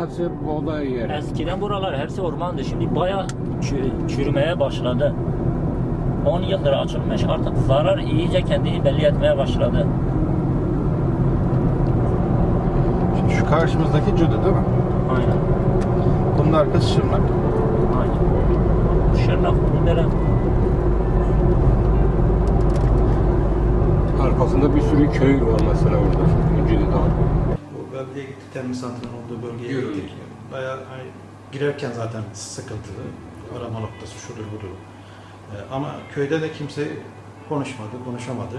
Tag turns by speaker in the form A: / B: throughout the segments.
A: hepsi buğday yeri.
B: eskiden buralar hepsi ormandı. Şimdi baya çürümeye başladı. 10 yıldır açılmış artık zarar iyice kendini belli etmeye başladı.
C: Şimdi şu karşımızdaki Cudu değil mi?
B: Aynen.
C: Bunun arkası Şırnak.
B: Aynen. Şırnak bunlara
A: Arkasında bir sürü köy var mesela orada. Ücüdü Dağı.
D: Bölgeye gittik, termik santralin olduğu bölgeye
E: Yürü.
D: gittik. Bayağı hani girerken zaten sıkıntılı. Arama noktası şudur budur. Ee, ama köyde de kimse konuşmadı, konuşamadı.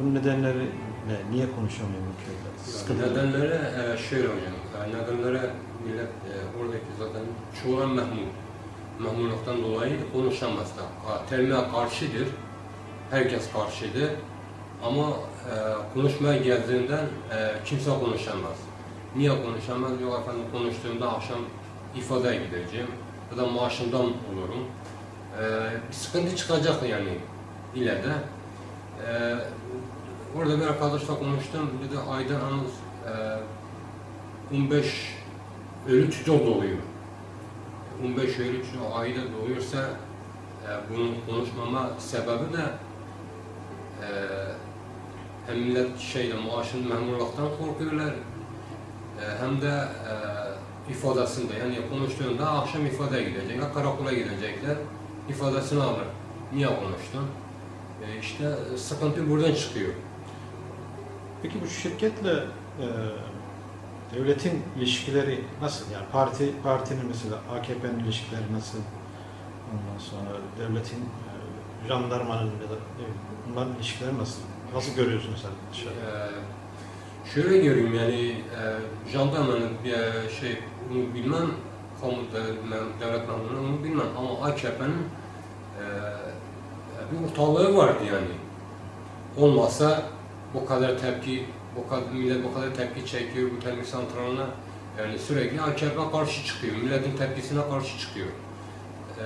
D: Bunun nedenleri ne? Niye konuşamıyor bu köyde? Sıkıntılı.
E: Nedenleri e, şöyle hocam. E, Nedenleri millet e, oradaki zaten çoğu memnun. Memnunluktan dolayı konuşamazlar. Ha, Termiğe karşıdır. Herkes karşıdır. Ama e, konuşmaya geldiğinden e, kimse konuşamaz. Niye konuşamaz? Yok efendim konuştuğumda akşam ifadeye gideceğim. Ya da maaşımdan olurum. E, bir sıkıntı çıkacak yani ileride. E, Orada bir arkadaşla konuştum. Dedi ayda en az e, 15 ölü çocuk doğuyor. 15 ölü çocuk ayda doğuyorsa e, bunun konuşmama sebebi de e, hem millet şeyde maaşın memurluktan korkuyorlar hem de e, ifadesinde yani konuştuğunda akşam ifadeye gidecek, ya karakola gidecekler ifadesini alır. Niye konuştun? E, işte sıkıntı buradan çıkıyor.
D: Peki bu şirketle e, devletin ilişkileri nasıl? Yani parti partinin mesela AKP'nin ilişkileri nasıl? Ondan sonra devletin e, jandarmanın ya da bileyim, bunların ilişkileri nasıl? Nasıl görüyorsun mesela dışarıda?
E: Ee, şöyle görüyorum yani e, jandarmanın e, şey bunu bilmem kamu devlet, devlet memuru onu bilmem ama AKP'nin e, bir ortalığı vardı yani. Olmazsa bu kadar tepki, bu kadar millet bu kadar tepki çekiyor bu termik santraline yani sürekli AKP karşı çıkıyor, milletin tepkisine karşı çıkıyor. E,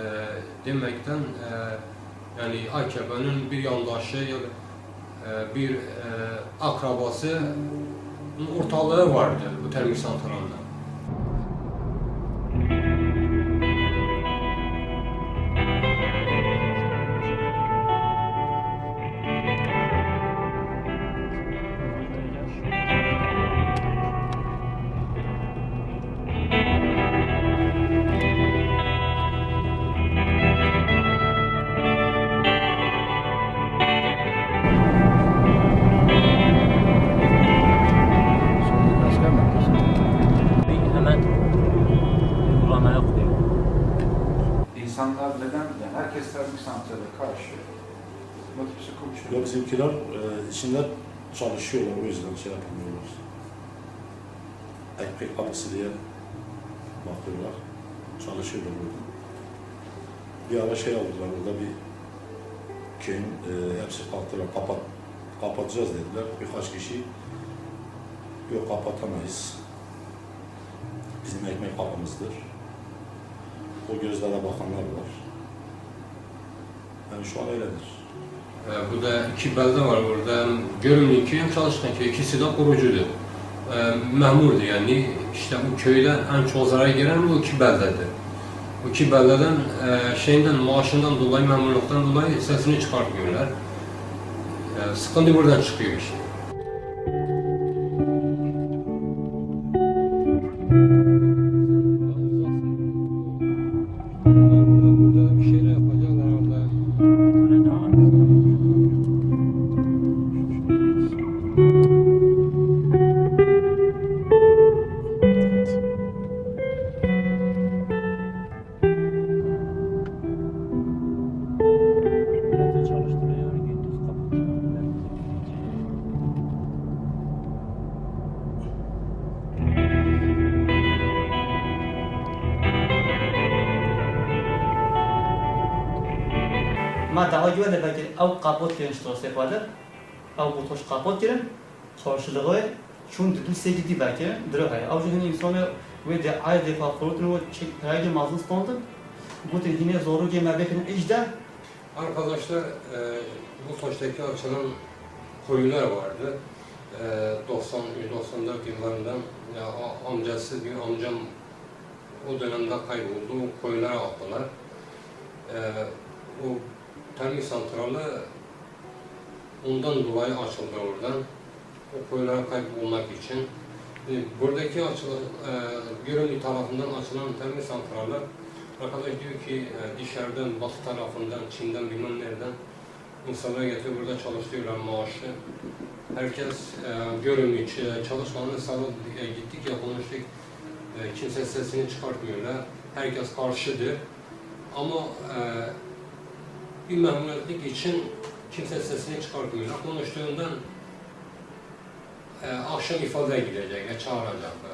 E: demekten e, yani AKP'nin bir yandaşı ya e, bir e, akrabası ortalığı vardı bu termik santralda.
C: İnsanlar neden, yani herkes termik santrale karşı motivası konuşuyor.
F: Ya bizimkiler e, içinde çalışıyorlar o yüzden şey yapamıyorlar. Ekmek parası diye bakıyorlar. Çalışıyorlar burada. Bir ara şey aldılar burada bir köyün e, hepsi kalktılar kapat kapatacağız dediler. Birkaç kişi yok kapatamayız. Bizim ekmek kapımızdır. O gözlere bakanlar var. Yani şu an öyledir.
E: E, burada iki belde var burada. Hem Görümlü köy hem Çalışkan köy. İkisi de kurucudur. E, memurdu yani. İşte bu köyde en çok zarar gelen bu iki beldedir. Bu iki beldeden e, şeyinden, maaşından dolayı, memurluktan dolayı sesini çıkartmıyorlar. E, sıkıntı buradan çıkıyor işte.
G: dava güvenir belki av kapot girin işte olsa yapadır. Av bu toş kapot girin. Karşılığı şun düdüm sevgidi belki. Dırı hayır. Av cühün insanı ve de ay defa kurutun ve çek peraydı mazlum sandı. Bu de yine zoru gemi bekin icde.
E: Arkadaşlar e, bu toştaki akşamın koyunlar vardı. E, 90 94 yıllarında amcası bir amcam o dönemde kayboldu. Koyunlara attılar. E, o termik santralı ondan dolayı açıldı oradan. O koyunlara kaybolmak için. E, buradaki açılan, e, Gürümlü tarafından açılan termik santraller arkadaş diyor ki e, dışarıdan, batı tarafından, Çin'den bilmem nereden insanlar getiriyor burada çalıştırıyorlar maaşlı. Herkes e, ç- çalışmanın sabah e, gittik ya konuştuk. E, kimse sesini çıkartmıyorlar. Herkes karşıdır. Ama e, bir memnuniyetlik için kimse sesini çıkartmıyorlar. Konuştuğundan e, akşam ifadeye gidecekler, çağıracaklar.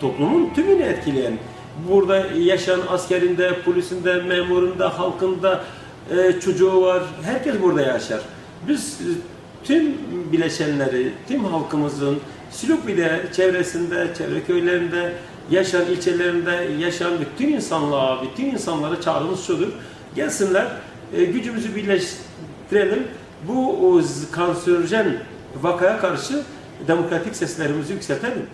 H: toplumun tümünü etkileyen, burada yaşayan askerinde, polisinde, memurunda, halkında e, çocuğu var. Herkes burada yaşar. Biz e, tüm bileşenleri, tüm halkımızın Silukbi'de, çevresinde, çevre köylerinde, yaşayan ilçelerinde yaşayan bütün insanlığa, bütün insanlara çağrımız şudur. Gelsinler, e, gücümüzü birleştirelim. Bu o, kanserojen vakaya karşı demokratik seslerimizi yükseltelim.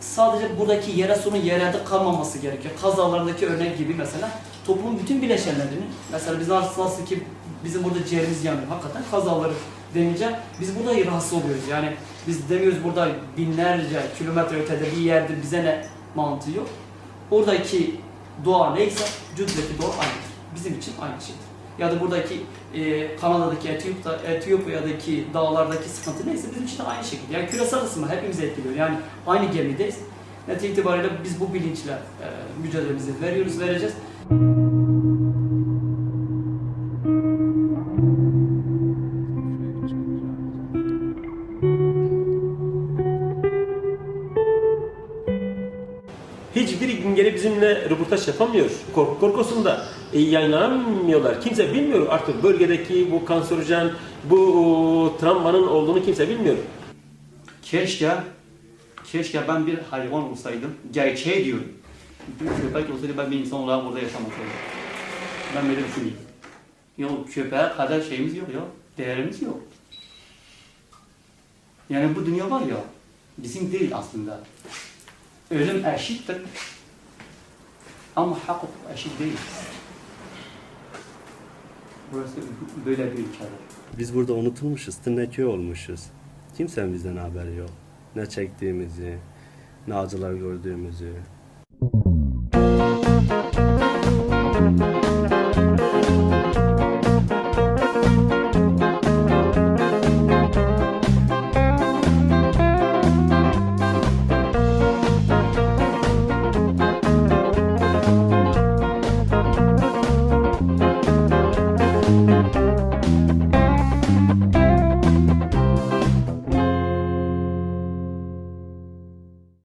I: Sadece buradaki yere sorun yerelde kalmaması gerekiyor. Kazalarındaki örnek gibi mesela toplumun bütün bileşenlerini mesela biz nasıl, ki bizim burada ciğerimiz yanıyor. Hakikaten kazaları denince biz burada rahatsız oluyoruz. Yani biz demiyoruz burada binlerce kilometre ötede bir yerde bize ne mantığı yok. Oradaki doğa neyse Cüd'deki doğa aynıdır. Bizim için aynı şeydir. Ya da buradaki e, Kanada'daki Etiyopya, Etiyopya'daki dağlardaki sıkıntı neyse bizim için de aynı şekilde. Yani küresel ısınma hepimizi etkiliyor. Yani aynı gemideyiz. Netice itibariyle biz bu bilinçle e, mücadelemizi veriyoruz, vereceğiz.
H: Röportaj yapamıyor. Korku korkusunda e, yayınlanamıyorlar. Kimse bilmiyor artık bölgedeki bu kanserojen, bu travmanın olduğunu kimse bilmiyor.
G: Keşke, keşke ben bir hayvan olsaydım. Gerçeği diyorum. Bir köpek olsaydı ben bir insan olarak burada yaşamasaydım. Ben böyle düşünüyorum. Yok köpeğe kadar şeyimiz yok ya. Değerimiz yok. Yani bu dünya var ya, bizim değil aslında. Ölüm eşittir. Ama hak eşit değil. Burası böyle bir ülkedir.
J: Biz burada unutulmuşuz, tırnakköy olmuşuz. Kimsenin bizden haberi yok. Ne çektiğimizi, ne acılar gördüğümüzü.